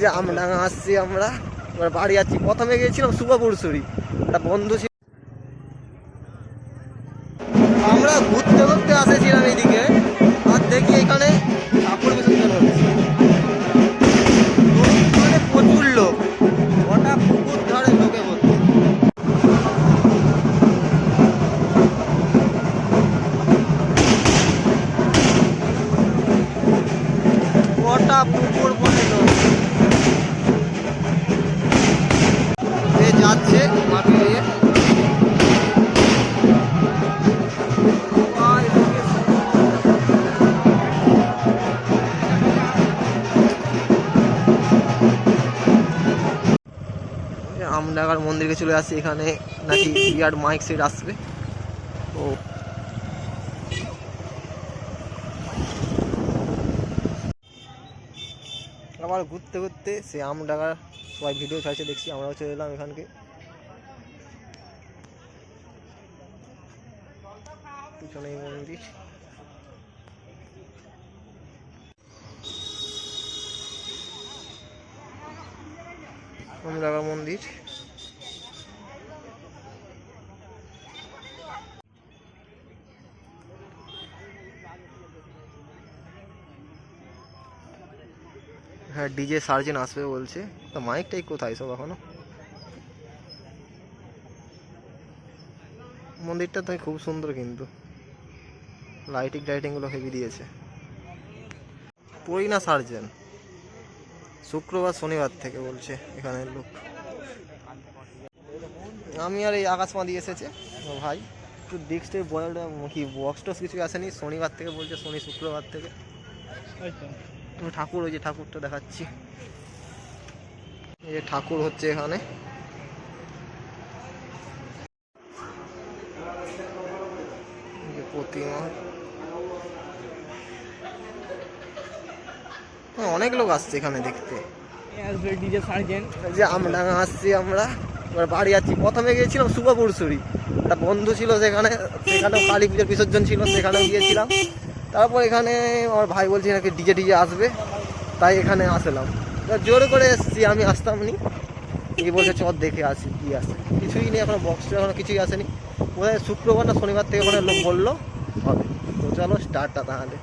যে আমরা আসছি আমরা। বাড়ি যাচ্ছি প্রথমে গিয়েছিলাম সুপাপুরসুরি একটা বন্ধু ছিল আমরা ঘুরতে গোটা পুকুর বলে যাচ্ছে মাকে নিয়ে। আমডাঙ্গার মন্দিরে চলে আসছি এখানে নাকি বিরাট মাইক সেট আসবে। ও। আবার ঘুরতে ঘুরতে সে আম ডাকা সবাই ভিডিও ছাড়ছে, দেখছি আমরাও চলে এলাম এখানকে। পিছনে মন্দির। আমডাকা মন্দির। হ্যাঁ ডিজে সার্জেন আসবে বলছে। তো মাইকটাই কোথায় সব এখনও? মন্দিরটা তো খুব সুন্দর কিন্তু। লাইটিং টাইটিংগুলো হেভি দিয়েছে। পরিনা সার্জেন। শুক্রবার শনিবার থেকে বলছে এখানের লোক। আমি আর এই আকাশমা দিয়ে এসেছে। ভাই, একটু ডিস্কটে বলটা কি বক্স টক্স কিছু আসেনি? শনিবার থেকে বলছে শনি শুক্রবার থেকে। ঠাকুর ওই যে ঠাকুরটা দেখাচ্ছি। এই যে ঠাকুর হচ্ছে এখানে। প্রতিমা। হ্যাঁ, অনেক লোক আসছে এখানে দেখতে। যে আমডাঙ্গা আসছি আমরা। এবার বাড়ি যাচ্ছি। প্রথমে গিয়েছিলাম সুপাপুরসুরি একটা বন্ধু ছিল সেখানে সেখানেও কালী পুজোর বিসর্জন ছিল সেখানেও গিয়েছিলাম। তারপর এখানে আমার ভাই বলছে নাকি ডিজে ডিজে আসবে, তাই এখানে আসলাম। জোর করে এসেছি, আমি আসতাম নি এই বলছে চর দেখে আসি কি আসে কিছুই নেই এখনও বক্স এখনও কিছুই আসেনি। বোধ শুক্রবার না শনিবার থেকে ওখানে লোক বলল, হবে। তো চলো স্টার্টটা তাহলে।